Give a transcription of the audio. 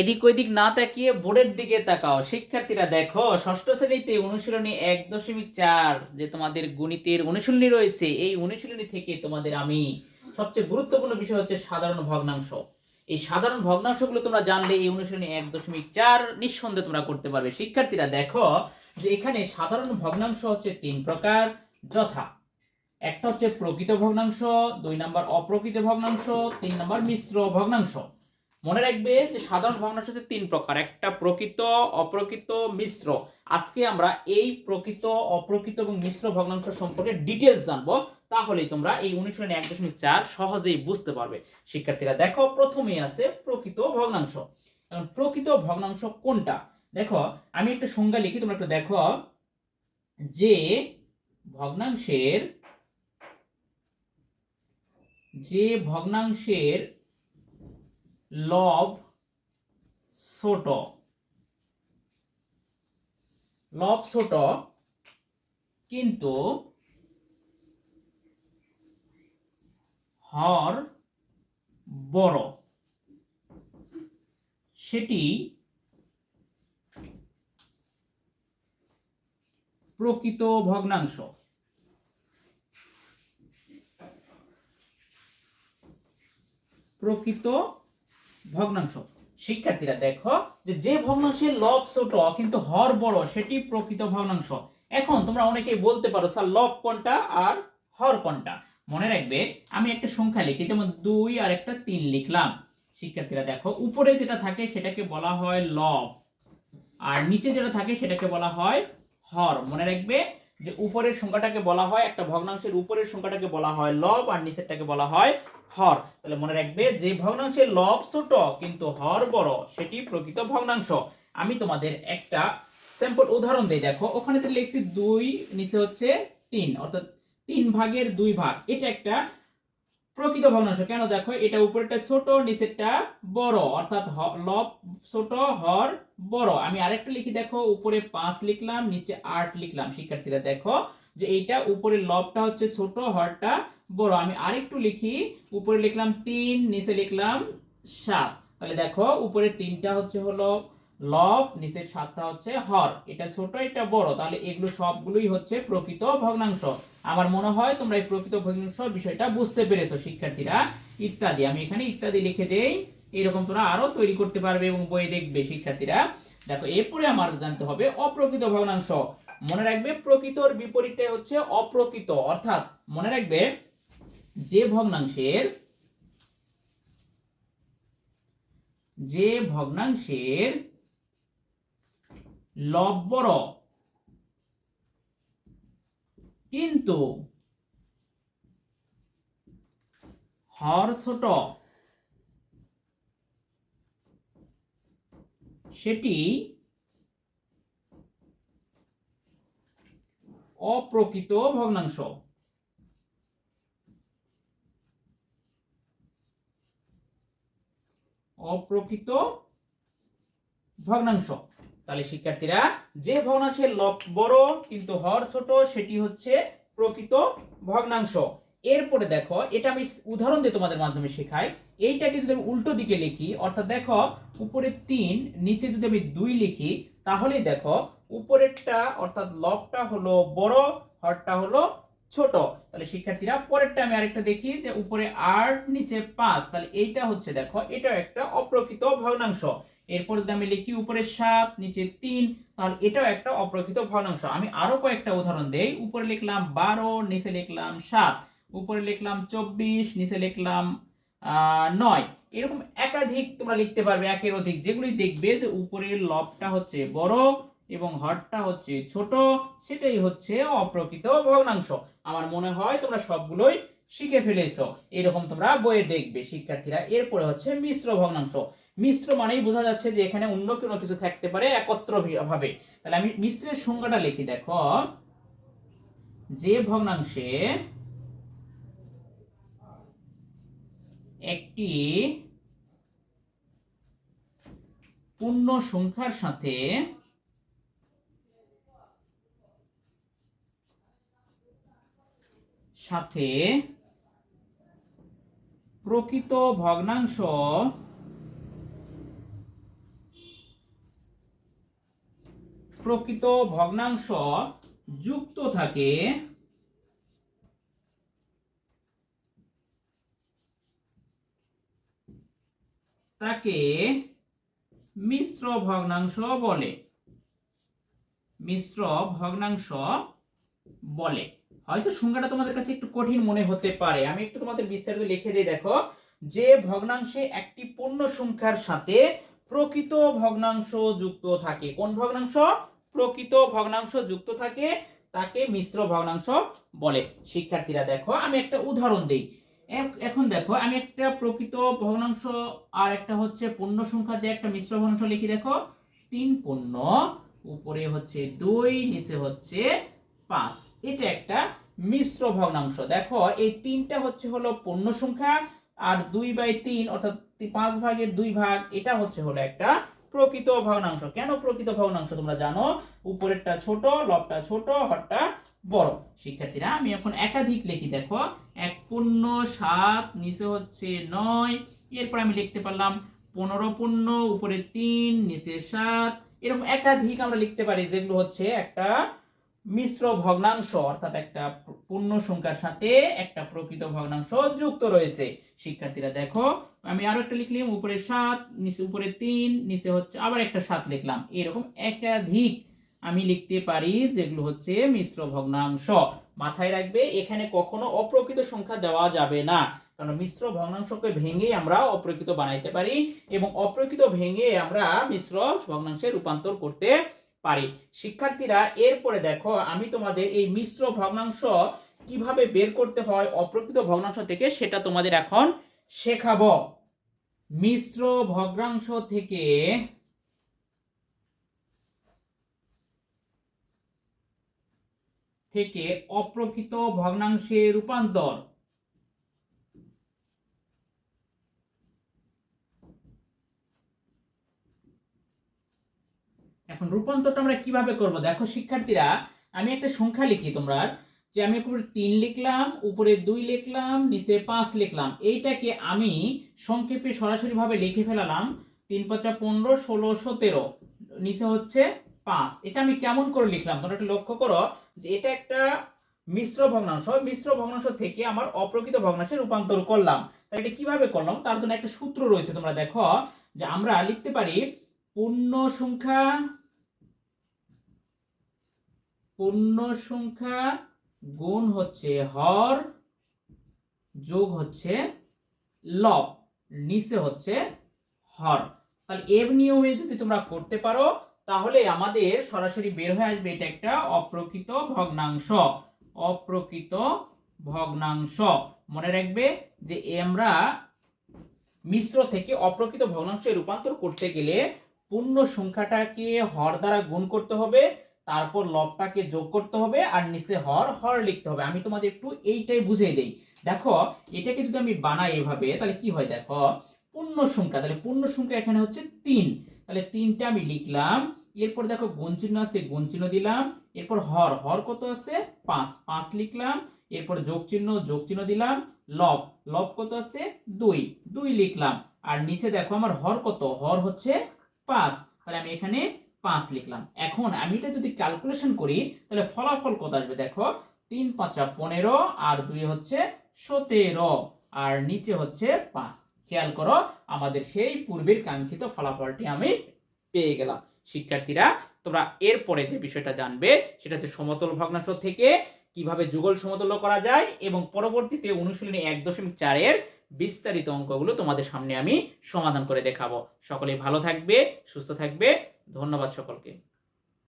এদিক ওইদিক না তাকিয়ে বোর্ডের দিকে তাকাও। শিক্ষার্থীরা দেখো, ষষ্ঠ শ্রেণীতে অনুশীলনী এক দশমিক চার যে তোমাদের গণিতের অনুশীলনী রয়েছে, এই অনুশীলনী থেকে তোমাদের আমি সবচেয়ে গুরুত্বপূর্ণ বিষয় হচ্ছে সাধারণ ভগ্নাংশ। এই সাধারণ ভগ্নাংশগুলো তোমরা জানলে এই অনুশীলনী এক দশমিক চার নিঃসন্দেহে তোমরা করতে পারবে। শিক্ষার্থীরা দেখো যে এখানে সাধারণ ভগ্নাংশ হচ্ছে তিন প্রকার। যথা, একটা হচ্ছে প্রকৃত ভগ্নাংশ, দুই নাম্বার অপ্রকৃত ভগ্নাংশ, তিন নাম্বার মিশ্র ভগ্নাংশ। মনে রাখবে যে সাধারণ ভগ্নাংশ হচ্ছে তিন প্রকার, একটা প্রকৃত, অপ্রকৃত, মিশ্র। আজকে আমরা এই প্রকৃত, অপ্রকৃত এবং মিশ্র ভগ্নাংশ সম্পর্কে ডিটেলস জানব, তাহলেই তোমরা এই অনুশীলনী এক দশমিক চার সহজেই বুঝতে পারবে। শিক্ষার্থীরা, দেখো, প্রথমেই আছে প্রকৃত ভগ্নাংশ। এখন প্রকৃত ভগ্নাংশ কোনটা? দেখো, আমি একটা সংজ্ঞা লিখি, তোমরা একটু দেখো, যে ভগ্নাংশের যে ভগ্নাংশের লব ছোট। লব ছোট কিন্তু হর বড়। সেটি প্রকৃত ভগ্নাংশ। প্রকৃত ভগ্নাংশ। শিক্ষার্থীরা, দেখো যে যে ভগ্নাংশের লব ছোট কিন্তু হর বড়, সেটি প্রকৃত ভগ্নাংশ। এখন তোমরা অনেকেই বলতে পারো, স্যার লব কোনটা আর হর কোনটা? মনে রাখবে, আমি একটা সংখ্যা লিখি, যেমন দুই আর একটা তিন লিখলাম। শিক্ষার্থীরা, দেখো, উপরে যেটা থাকে সেটাকে বলা হয় লব আর নিচে যেটা থাকে সেটাকে বলা হয় হর। মনে রাখবে যে উপরের সংখ্যাটাকে বলা হয়, একটা ভগ্নাংশের উপরের সংখ্যাটাকে বলা হয় লব আর নিচেরটাকে বলা হয় হর। তাহলে মনে রাখবে যে ভগ্নাংশের লব ছোট, কিন্তু হর বড়, সেটি প্রকৃত ভগ্নাংশ। আমি তোমাদের একটা স্যাম্পল উদাহরণ দিই, দেখো, ওখানে লিখছি দুই, নিচে হচ্ছে তিন, অর্থাৎ তিন ভাগের দুই ভাগ। এটা একটা প্রকৃত ভগ্নাংশ। কেন দেখো, এটা উপরেরটা ছোট, নিচেরটা বড়। অর্থাৎ লব ছোট, হর বড়। আমি আরেকটা লিখি, দেখো, উপরে পাঁচ লিখলাম, নিচে আট লিখলাম, শিক্ষার্থীরা, দেখো, যে এইটা উপরের লবটা হচ্ছে ছোট, হরটা বড়। আমি আরেকটু লিখি, উপরে লিখলাম তিন, নিচে লিখলাম সাত। তাহলে দেখো, উপরে তিনটা হচ্ছে হলো লব নিচের সাতটা হচ্ছে হর। এটা ছোট, এটা বড়। তাহলে এগুলো সবগুলোই হচ্ছে প্রকৃত ভগ্নাংশ। আমার মনে হয় তোমরা এই প্রকৃত ভগ্নাংশ বিষয়টা বুঝতে পেরেছ, শিক্ষার্থীরা। ইত্যাদি। আমি এখানে ইত্যাদি লিখে দেই। এরকম তোমরা আরও তৈরি করতে পারবে এবং বই দেখবে, শিক্ষার্থীরা। দেখো, এরপরে আমার জানতে হবে অপ্রকৃত ভগ্নাংশ। মনে রাখবে, প্রকৃতর বিপরীতটাই হচ্ছে অপ্রকৃত। অর্থাৎ মনে রাখবে, যে ভগ্নাংশের যে ভগ্নাংশের লব বড় কিন্তু হর ছোট সেটি অপ্রকৃত ভগ্নাংশ। অপ্রকৃত ভগ্নাংশ। তাহলে শিক্ষার্থীরা, যে ভগ্নাংশের লব বড় কিন্তু হর ছোট, সেটি হচ্ছে প্রকৃত ভগ্নাংশ। এরপরে দেখো, এটা আমি উদাহরণ দিয়ে তোমাদের মাধ্যমে শেখাই। এইটাকে যদি আমি উল্টো দিকে লিখি, অর্থাৎ দেখো উপরে তিন, নিচে যদি আমি দুই লিখি, তাহলেই দেখো, উপরেরটা অর্থাৎ লবটা হলো বড়, হরটা হলো ছোট। তাহলে শিক্ষার্থীরা, পরেরটা আমি আরেকটা দেখি, যে উপরে আট, নিচে পাঁচ, তাহলে এইটা হচ্ছে দেখো, এটাও একটা অপ্রকৃত ভগ্নাংশ। এরপর যদি আমি লিখি উপরে সাত নিচে তিন, তাহলে এটাও একটা অপ্রকৃত ভগ্নাংশ আমি আরও কয়েকটা উদাহরণ দেই। উপরে লিখলাম বারো, নিচে লিখলাম সাত। উপরে লিখলাম চব্বিশ, নিচে লিখলাম নয়। এরকম একাধিক তোমরা লিখতে পারবে, একের অধিক। যেগুলি দেখবে যে উপরের লবটা হচ্ছে বড় এবং হরটা হচ্ছে ছোট, সেটাই হচ্ছে অপ্রকৃত ভগ্নাংশ। আমার মনে হয় তোমরা সবগুলোই শিখে ফেলেছো। এরকম তোমরা বইয়ে দেখবে, শিক্ষার্থীরা। এরপরে হচ্ছে মিশ্র ভগ্নাংশ। মিশ্র মানেই বোঝা যাচ্ছে যে এখানে অন্য কোনো কিছু থাকতে পারে একত্র ভাবে তাহলে আমি মিশ্রের সংজ্ঞাটা লিখি, দেখো। যে ভগ্নাংশে একটি পূর্ণ সংখ্যার সাথে সাথে প্রকৃত ভগ্নাংশ প্রকৃত ভগ্নাংশ যুক্ত থাকে তাকে মিশ্র ভগ্নাংশ বলে। মিশ্র ভগ্নাংশ বলে। হয়তো সংজ্ঞাটা তোমাদের কাছে একটু কঠিন মনে হতে পারে। আমি একটু তোমাদের বিস্তারিত লিখে দিই, দেখো। যে ভগ্নাংশে একটি পূর্ণ সংখ্যার সাথে প্রকৃত ভগ্নাংশ যুক্ত থাকে। কোন ভগ্নাংশ? প্রকৃত ভগ্নাংশ যুক্ত থাকে, তাকে মিশ্র ভগ্নাংশ বলে। শিক্ষার্থীরা দেখো, আমি একটা উদাহরণ দেই। এখ- এখন দেখো, আমি একটা প্রকৃত ভগ্নাংশ আর একটা হচ্ছে পূর্ণ সংখ্যা দিয়ে একটা মিশ্র ভগ্নাংশ লিখি, দেখো। তিন পূর্ণ, উপরে হচ্ছে দুই, নিচে হচ্ছে পাঁচ। এটা একটা মিশ্র ভগ্নাংশ। দেখো, এই তিনটা হচ্ছে হলো পূর্ণ সংখ্যা, আর দুই বাই তিন, অর্থাৎ পাঁচ ভাগের দুই ভাগ, এটা হচ্ছে হলো একটা প্রকৃত ভগ্নাংশ। কেন প্রকৃত ভগ্নাংশ তোমরা জানো? উপরেরটা ছোট, লবটা ছোট, হরটা বড়। শিক্ষার্থীরা, আমি এখন একাধিক লিখি, দেখো। এক পূর্ণ, সাত, নিচে হচ্ছে নয়। এরপর আমি লিখতে পারলাম পনেরো পূর্ণ, উপরে তিন, নিচে সাত। এরকম একাধিক আমরা লিখতে পারি, যেগুলো হচ্ছে একটা মিশ্র ভগ্নাংশ অর্থাৎ একটা পূর্ণ সংখ্যার সাথে একটা প্রকৃত ভগ্নাংশ যুক্ত রয়েছে। শিক্ষার্থীরা, দেখো, আমি আরও একটা লিখলাম উপরে সাত, নিচে উপরে তিন, নিচে হচ্ছে আবার একটা সাত লিখলাম। এরকম একাধিক আমি লিখতে পারি যেগুলো হচ্ছে মিশ্র ভগ্নাংশ। মাথায় রাখবে, এখানে কখনো অপ্রকৃত সংখ্যা দেওয়া যাবে না। কারণ মিশ্র ভগ্নাংশকে ভেঙে আমরা অপ্রকৃত বানাইতে পারি এবং অপ্রকৃত ভেঙে আমরা মিশ্র ভগ্নাংশে রূপান্তর করতে পারি। শিক্ষার্থীরা, এরপরে দেখো, আমি তোমাদের এই মিশ্র ভগ্নাংশ কীভাবে বের করতে হয়, অপ্রকৃত ভগ্নাংশ থেকে সেটা তোমাদের এখন শেখাবো। মিশ্র ভগ্নাংশ থেকে থেকে অপ্রকৃত ভগ্নাংশে রূপান্তর। এখন রূপান্তরটা আমরা কীভাবে করব? দেখো, শিক্ষার্থীরা, আমি একটা সংখ্যা লিখি তোমরা যে আমি উপরে তিন লিখলাম, উপরে দুই লিখলাম, নিচে পাঁচ লিখলাম। এইটাকে আমি সংক্ষেপে সরাসরি ভাবে লিখে ফেলালাম, তিন পাঁচা পনেরো, ষোলো, সতেরো, নিচে হচ্ছে পাঁচ। এটা আমি কেমন করে লিখলাম? তোমরা একটু লক্ষ্য করো যে এটা একটা মিশ্র ভগ্নাংশ মিশ্র ভগ্নাংশ থেকে আমার অপ্রকৃত ভগ্নাংশে রূপান্তর করলাম। তাহলে এটা কীভাবে করলাম? তার জন্য একটা সূত্র রয়েছে তোমরা দেখো, যে আমরা লিখতে পারি পূর্ণ সংখ্যা পূর্ণ সংখ্যা গুণ হচ্ছে হর, যোগ হচ্ছে লব নিচে হচ্ছে হর। তাহলে এর নিয়মে যদি তোমরা করতে পারো, তাহলে আমাদের সরাসরি বের হয়ে আসবে এটা একটা অপ্রকৃত ভগ্নাংশ। অপ্রকৃত ভগ্নাংশ। মনে রাখবে যে আমরা মিশ্র থেকে অপ্রকৃত ভগ্নাংশে রূপান্তর করতে গেলে পূর্ণ সংখ্যাটাকে হর দ্বারা গুণ করতে হবে তারপর লবটাকে যোগ করতে হবে আর নিচে হর হর লিখতে হবে। আমি তোমাদের একটু এইটাই বুঝিয়ে দেই। দেখো, এটাকে যদি আমি বানাই এভাবে, তাহলে কি হয় দেখো? পূর্ণ সংখ্যা, তাহলে পূর্ণ সংখ্যা এখানে হচ্ছে তিন। তাহলে তিনটা আমি লিখলাম। এরপর দেখো, গুণ চিহ্ন আছে, গুণ চিহ্ন দিলাম। এরপর হর হর কত আছে? পাঁচ। পাঁচ লিখলাম। এরপর যোগ চিহ্ন যোগ চিহ্ন দিলাম। লব লব কত আছে? দুই। দুই লিখলাম। আর নিচে দেখো, আমার হর কত? হর হচ্ছে পাঁচ। তাহলে আমি এখানে পাঁচ লিখলাম। এখন আমি এটা যদি ক্যালকুলেশন করি, তাহলে ফলাফল কত আসবে দেখো? তিন পাঁচা পনেরো আর দুই হচ্ছে সতেরো, আর নিচে হচ্ছে পাঁচ। খেয়াল করো, আমাদের সেই পূর্বের কাঙ্ক্ষিত ফলাফলটি আমি পেয়ে গেলাম। শিক্ষার্থীরা, তোমরা এরপরে যে বিষয়টা জানবে, সেটা হচ্ছে সমতল ভগ্নাংশ থেকে কীভাবে যুগল সমতুল্য করা যায় এবং পরবর্তীতে অনুশীলনী এক দশমিক চারের বিস্তারিত অঙ্কগুলো তোমাদের সামনে আমি সমাধান করে দেখাবো। সকলে ভালো থাকবে, সুস্থ থাকবে। ধন্যবাদ সকলকে।